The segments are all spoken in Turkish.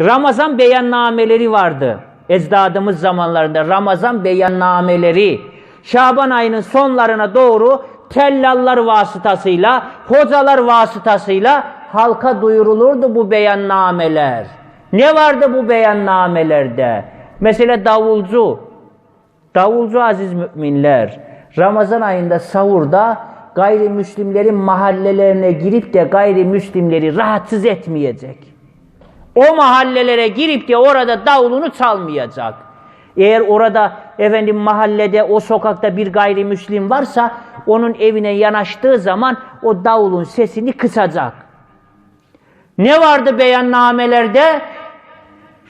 Ramazan beyannameleri vardı. Ecdadımız zamanlarında Ramazan beyannameleri. Şaban ayının sonlarına doğru tellallar vasıtasıyla, hocalar vasıtasıyla halka duyurulurdu bu beyannameler. Ne vardı bu beyannamelerde? Mesela davulcu, davulcu aziz müminler, Ramazan ayında sahurda gayrimüslimlerin mahallelerine girip de gayrimüslimleri rahatsız etmeyecek. O mahallelere girip de orada davulunu çalmayacak. Eğer orada efendim mahallede o sokakta bir gayrimüslim varsa onun evine yanaştığı zaman o davulun sesini kısacak. Ne vardı beyannamelerde?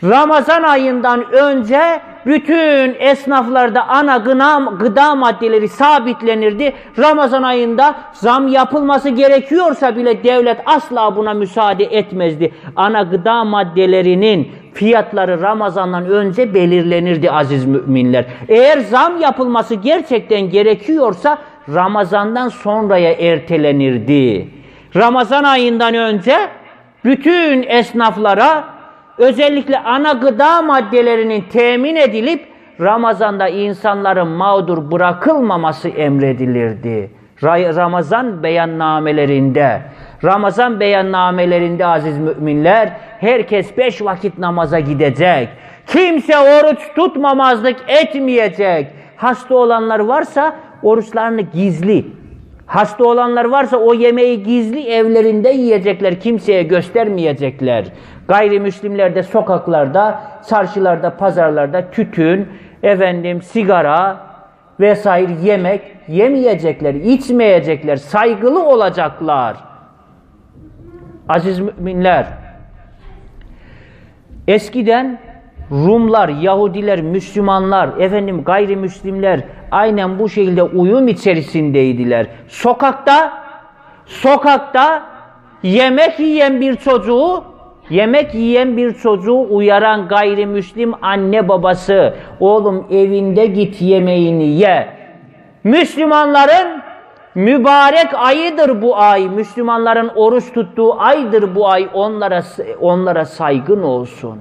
Ramazan ayından önce bütün esnaflarda ana gıda, gıda maddeleri sabitlenirdi. Ramazan ayında zam yapılması gerekiyorsa bile devlet asla buna müsaade etmezdi. Ana gıda maddelerinin fiyatları Ramazan'dan önce belirlenirdi aziz müminler. Eğer zam yapılması gerçekten gerekiyorsa Ramazan'dan sonraya ertelenirdi. Ramazan ayından önce bütün esnaflara özellikle ana gıda maddelerinin temin edilip Ramazan'da insanların mağdur bırakılmaması emredilirdi. Ra- Ramazan beyannamelerinde, Ramazan beyannamelerinde aziz müminler, herkes beş vakit namaza gidecek. Kimse oruç tutmamazlık etmeyecek. Hasta olanlar varsa oruçlarını gizli, Hasta olanlar varsa o yemeği gizli evlerinde yiyecekler, kimseye göstermeyecekler. Gayrimüslimler de sokaklarda, çarşılarda, pazarlarda tütün, efendim sigara vesaire yemek yemeyecekler, içmeyecekler, saygılı olacaklar. Aziz müminler, eskiden Rumlar, Yahudiler, Müslümanlar, efendim gayrimüslimler aynen bu şekilde uyum içerisindeydiler. Sokakta, sokakta yemek yiyen bir çocuğu, yemek yiyen bir çocuğu uyaran gayrimüslim anne babası, oğlum evinde git yemeğini ye. Müslümanların mübarek ayıdır bu ay. Müslümanların oruç tuttuğu aydır bu ay. Onlara onlara saygın olsun.